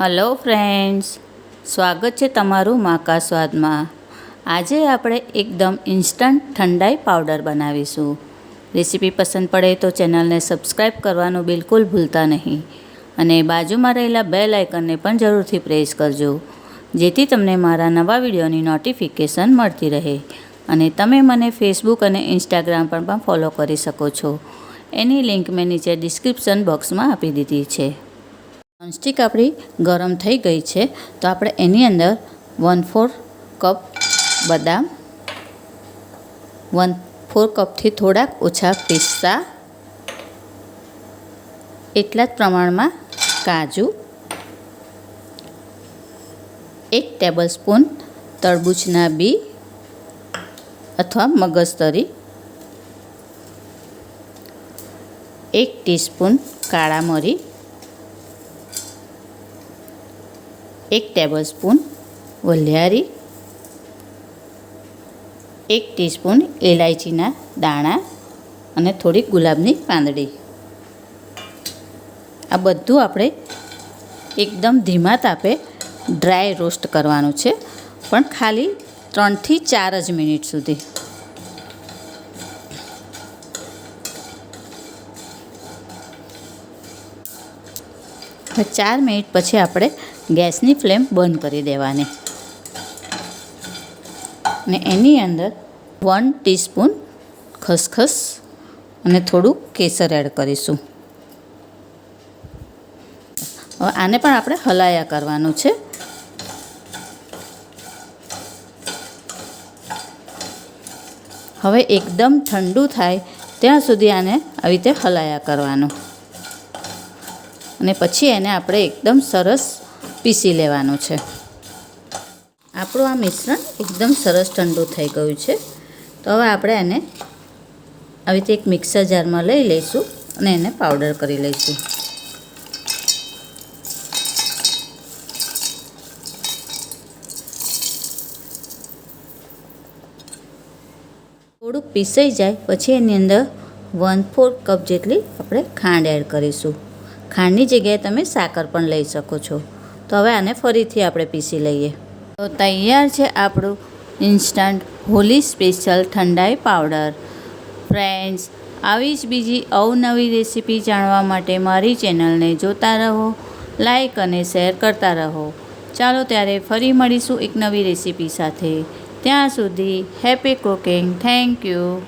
Hello friends, સ્વાગત છે તમારું માકા સ્વાદમાં. આજે આપણે એકદમ ઇન્સ્ટન્ટ ઠંડાઈ પાવડર બનાવીશું. રેસીપી પસંદ પડે તો ચેનલને સબસ્ક્રાઈબ કરવાનું બિલકુલ ભૂલતા નહીં. અને બાજુમાં રહેલા બેલ આઇકનને પણ જરૂરથી પ્રેસ કરજો, જેથી તમને મારા નવા વિડીયોની નોટિફિકેશન મળતી રહે. અને તમે મને ફેસબુક અને ઇન્સ્ટાગ્રામ પર પણ ફોલો કરી શકો છો. એની લિંક મેં નીચે ડિસ્ક્રિપ્શન બોક્સમાં આપી દીધી છે. નોનસ્ટિક આપણી ગરમ થઈ ગઈ છે, તો આપણે એની અંદર વન ફોર કપ બદામ વન ફોર કપથી થોડાક ઓછા પિસ્તા, એટલા જ પ્રમાણમાં કાજુ, એક ટેબલ સ્પૂન તરબૂચના બી અથવા મગજતરી, એક ટીસ્પૂન કાળા મરી એક ટેબલ સ્પૂન વલિયારી, એક ટીસ્પૂન એલાયચીના દાણા અને થોડીક ગુલાબની પાંદડી. આ બધું આપણે એકદમ ધીમા તાપે ડ્રાય રોસ્ટ કરવાનું છે, પણ ખાલી ત્રણથી ચાર જ મિનિટ સુધી. ચાર મિનિટ પછી આપણે ગેસની ફ્લેમ બંધ કરી દેવાની. અને એની અંદર વન ટીસ્પૂન ખસખસ અને થોડું કેસર એડ કરીશું. હવે આને પણ આપણે હલાયા કરવાનું છે. હવે એકદમ ઠંડુ થાય ત્યાં સુધી આને આવી રીતે હલાયા કરવાનું. અને પછી એને આપણે એકદમ સરસ પીસી લેવાનું છે. આપણું આ મિશ્રણ એકદમ સરસ ઠંડુ થઈ ગયું છે. તો હવે આપણે એને આવી રીતે એક મિક્સર જારમાં લઈ લઈશું અને એને પાવડર કરી લઈશું. થોડુંક પીસાઈ જાય, પછી એની અંદર વન ફોર કપ જેટલી આપણે ખાંડ એડ કરીશું. ખાંડની જગ્યાએ તમે સાકર પણ લઈ શકો છો. તો હવે આને ફરીથી આપણે પીસી લઈએ. તો તૈયાર છે આપણું instant Holi special thandai powder friends આવી જ બીજી અવનવી રેસીપી જાણવા માટે મારી ચેનલને જોતા રહો લાઈક અને શેર કરતા રહો. ચાલો ત્યારે ફરી મળીશું એક નવી રેસીપી સાથે. ત્યાં સુધી હેપી કુકિંગ થેન્ક યુ